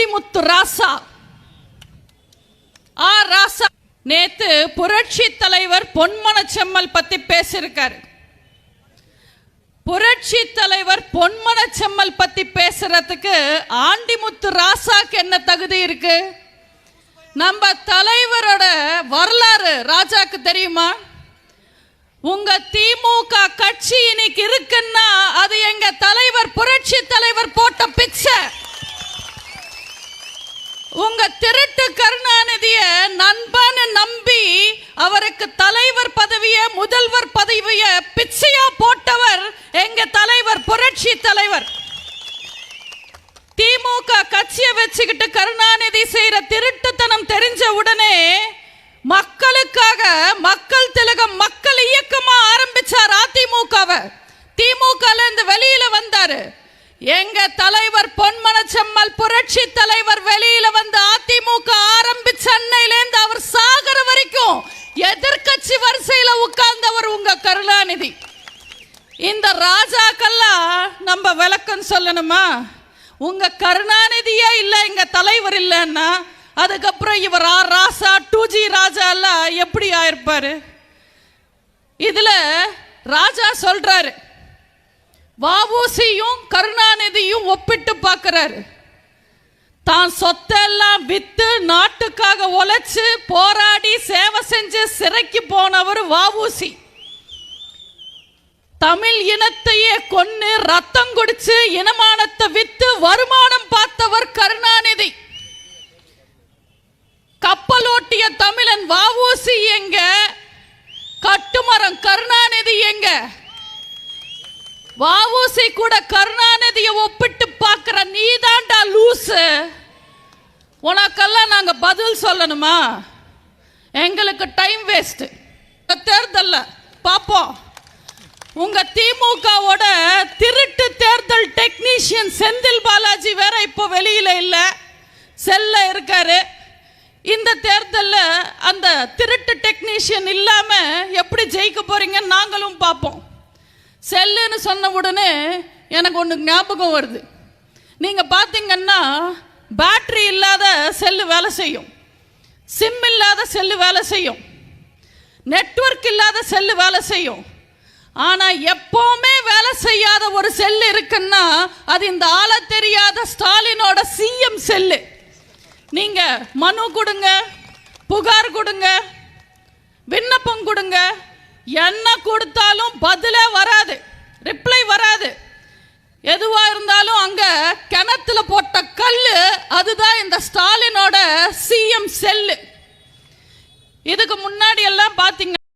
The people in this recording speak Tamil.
ஆண்டிமுத்து ராசா. ஆ ராசா. நேத்து புரட்சி தலைவர் பொன்மன செம்மல் பத்தி பேசியிருக்காரு. புரட்சி தலைவர் பொன்மன செம்மல் பத்தி பேசுறதுக்கு ஆண்டிமுத்து ராசாக்கு என்ன தகுதி இருக்கு? நம்ம தலைவரோட வரலாறு ராஜாக்கு தெரியுமா? உங்க திமுக கட்சி இன்னைக்கு இருக்குன்னா அது எங்க தலைவர் புரட்சி தலைவர் போட்ட பிக்சர் உங்க திருட்டு கருணாநிதிய நண்பன்னு நம்பி அவருக்கு தலைவர் பதவிய முதல்வர் பதவிய பிச்சையா போட்டவர் எங்க தலைவர் புரட்சி தலைவர். திமுக கட்சியை வச்சுக்கிட்டு கருணாநிதி செய்யற திருட்டுத்தனம் தெரிஞ்ச உடனே மக்களுக்காக மக்கள் எங்க தலைவர் பொன்மனச்செம்மல் புரட்சி தலைவர் வெளியில வந்து அதிமுக ஆரம்பிச்ச சென்னையிலேருந்து அவர் சாகர வரைக்கும் எதிர்கட்சி வரிசையில உட்கார்ந்தவர் உங்க கருணாநிதி. இந்த ராஜாக்கெல்லாம் நம்ம விளக்கம் சொல்லணுமா? உங்க கருணாநிதியே இல்ல எங்க தலைவர் இல்லைன்னா அதுக்கப்புறம் இவர் R Raja two G Raja எல்லாம் எப்படி ஆயிருப்பாரு? இதுல ராஜா சொல்றாரு வாவூசியும் கரு ஒப்பிட்டு தான் சொத்தெல்லாம் வித்து நாட்டுக்காக உழைச்சு போராடி சேவை செஞ்சு சிறைக்கு போனவர் வாவூசி தமிழ் இனத்தையே கொன்னு ரத்தம் குடிச்சு இனமானத்தை வித்து வருமானம் பார்த்தவர் கருணாநிதி. கப்பலோட்டிய தமிழன் வாவூசி எங்க? கட்டுமரம் கருணாநிதி எங்க? வாவூசி கூட கருணாநிதியை ஒப்பிட்டு பார்க்கிற நீதாண்டா லூசு. உனக்கெல்லாம் நாங்கள் பதில் சொல்லணுமா? எங்களுக்கு டைம் வேஸ்ட் தேர்தலில் பார்ப்போம் உங்க திமுகவோட திருட்டு தேர்தல் டெக்னீஷியன் செந்தில் பாலாஜி வேற இப்போ வெளியில இல்லை. செல்ல இருக்காரு. இந்த தேர்தலில் அந்த திருட்டு டெக்னீஷியன் இல்லாமல் எப்படி ஜெயிக்க போறீங்கன்னு நாங்களும் பார்ப்போம் செல்லுன்னு சொன்ன உடனே எனக்கு ஒன்று ஞாபகம் வருது. நீங்க பார்த்தீங்கன்னா பேட்டரி இல்லாத செல்லு வேலை செய்யும். சிம் இல்லாத செல்லு வேலை செய்யும். நெட்வொர்க் இல்லாத செல்லு வேலை செய்யும். ஆனா எப்பவுமே வேலை செய்யாத ஒரு செல்லு இருக்குன்னா அது இந்த ஆள தெரியாத ஸ்டாலினோட சிஎம் செல்லு. நீங்க மனு கொடுங்க புகார் கொடுங்க விண்ணப்பம் கொடுங்க என்ன கொடுத்தாலும் பதிலே வராது. அதுதான் இந்த ஸ்டாலினோட சிஎம் செல்லு. இதுக்கு முன்னாடி எல்லாம் பாத்தீங்க